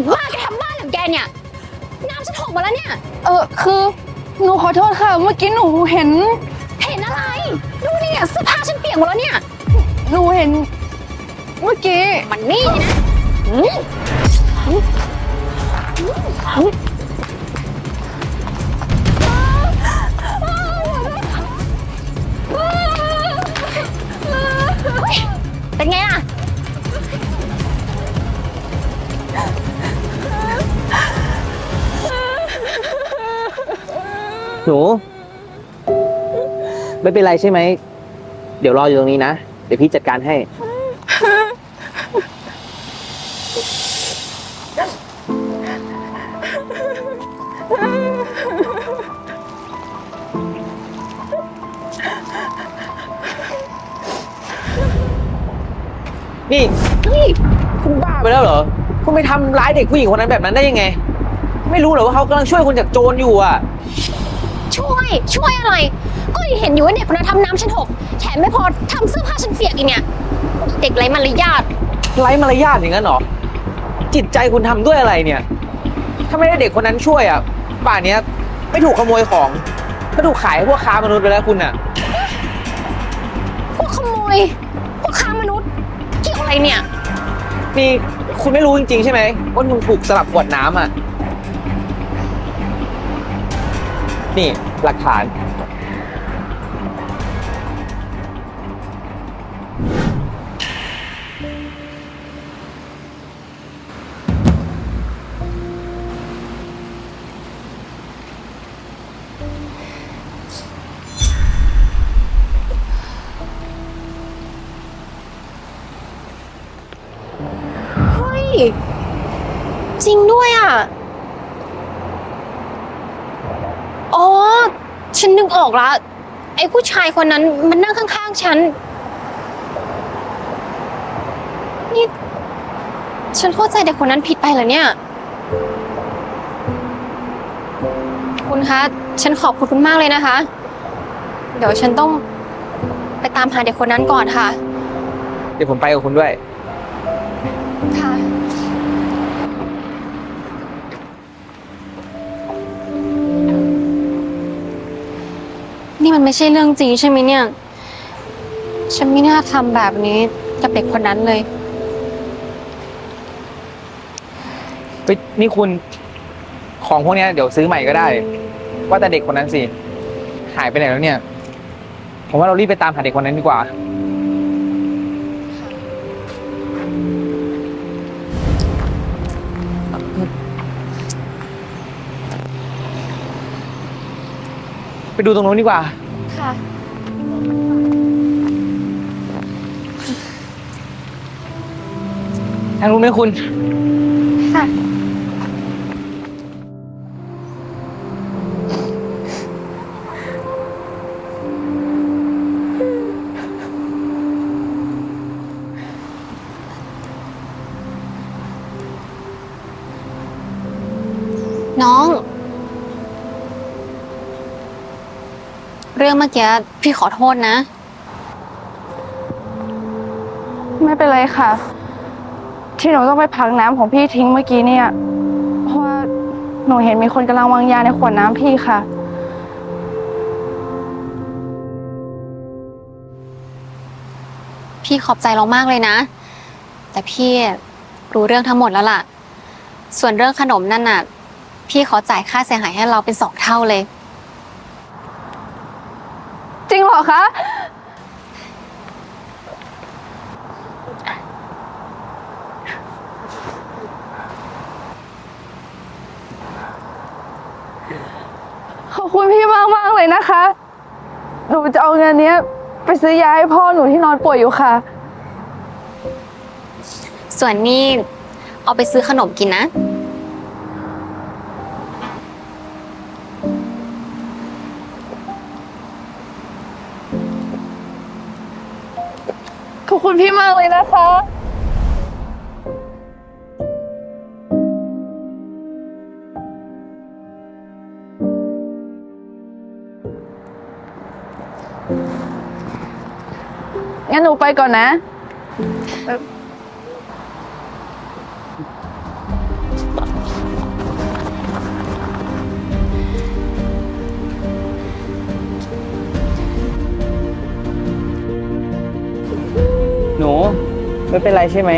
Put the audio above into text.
ด็กบ้าแกทำบ้าอย่างแกเนี่ย น้ำฉันหกหมาแล้วเนี่ย เออคือหนูขอโทษค่ะ เมื่อกี้หนูเห็น เห็นอะไร ดูนี่เสื้อผ้าฉันเปียกหมดแล้วเนี่ย หนูเห็น เมื่อกี้ มันนี่นะอืมเป็น หนู ไม่เป็นไรใช่ไหม เดี๋ยวรออยู่ตรงนี้นะ เดี๋ยวพี่จัดการให้ นี่ นี่ คุณบ้าไปแล้วเหรอ คุณไปทำร้ายเด็กผู้หญิงคนนั้นแบบนั้นได้ยังไง ไม่รู้เหรอว่าเขากำลังช่วยคุณจากโจรอยู่อะ ช่วย ช่วยอะไร ก็เห็นอยู่ว่าเด็กคนนั้นทำน้ำฉันหก แถมไม่พอทำเสื้อผ้าฉันเปียกอีกเนี่ย เด็กไร้มารยาท ไร้มารยาทอย่างนั้นเหรอ จิตใจคุณทำด้วยอะไรเนี่ย ถ้าไม่ได้เด็กคนนั้นช่วยอะ ป่านเนี้ยไม่ถูกขโมยของ ก็ถูกขายให้พวกค้ามนุษย์ไปแล้วคุณอะ พวกขโมย พวกค้ามนุษย์ เกี่ยวอะไรเนี่ย นี่คุณไม่รู้จริงๆใช่ไหมว่าคุณถูกสลับขวดน้ำอะ นี่หลักฐาน เฮ้ย จริงด้วยอะ อ๋อ ฉันนึกออกละไอ้ผู้ชายคนนั้นมันนั่งข้างๆฉัน นี่ ฉันเข้าใจเด็กคนนั้นผิดไปเหรอเนี่ย คุณคะ ฉันขอบคุณคุณมากเลยนะคะ เดี๋ยวฉันต้องไปตามหาเด็กคนนั้นก่อนค่ะ เดี๋ยวผมไปกับคุณด้วย ค่ะ ไม่ใช่เรื่องจริงใช่ไหมเนี่ย ฉันไม่น่าทำแบบนี้กับเด็กคนนั้นเลย เฮ้ยนี่คุณของพวกเนี้ยเดี๋ยวซื้อใหม่ก็ได้ ว่าแต่เด็กคนนั้นสิหายไปไหนแล้วเนี่ย ผมว่าเรารีบไปตามหาเด็กคนนั้นดีกว่า ไปดูตรงนู้นดีกว่า ค่ะ ทางรู้นไหมคุณ ค่ะ น้อง เรื่องเมื่อกี้พี่ขอโทษนะ ไม่เป็นไรค่ะ ที่หนูต้องไปพักน้ำของพี่ทิ้งเมื่อกี้เนี่ย เพราะว่าหนูเห็นมีคนกำลังวางยาในขวดน้ำพี่ค่ะ พี่ขอบใจเรามากเลยนะ แต่พี่รู้เรื่องทั้งหมดแล้วล่ะ ส่วนเรื่องขนมนั่นน่ะ พี่ขอจ่ายค่าเสียหายให้เราเป็นสองเท่าเลยจริง เหรอคะ ขอบคุณพี่มากมากเลยนะคะ หนูจะเอาเงินนี้ไปซื้อยาให้พ่อหนูที่นอนป่วยอยู่ค่ะ ส่วนนี้เอาไปซื้อขนมกินนะ คุณพี่มากเลยนะคะ งั้นหนูไปก่อนนะ ไม่เป็นไรใช่ไหม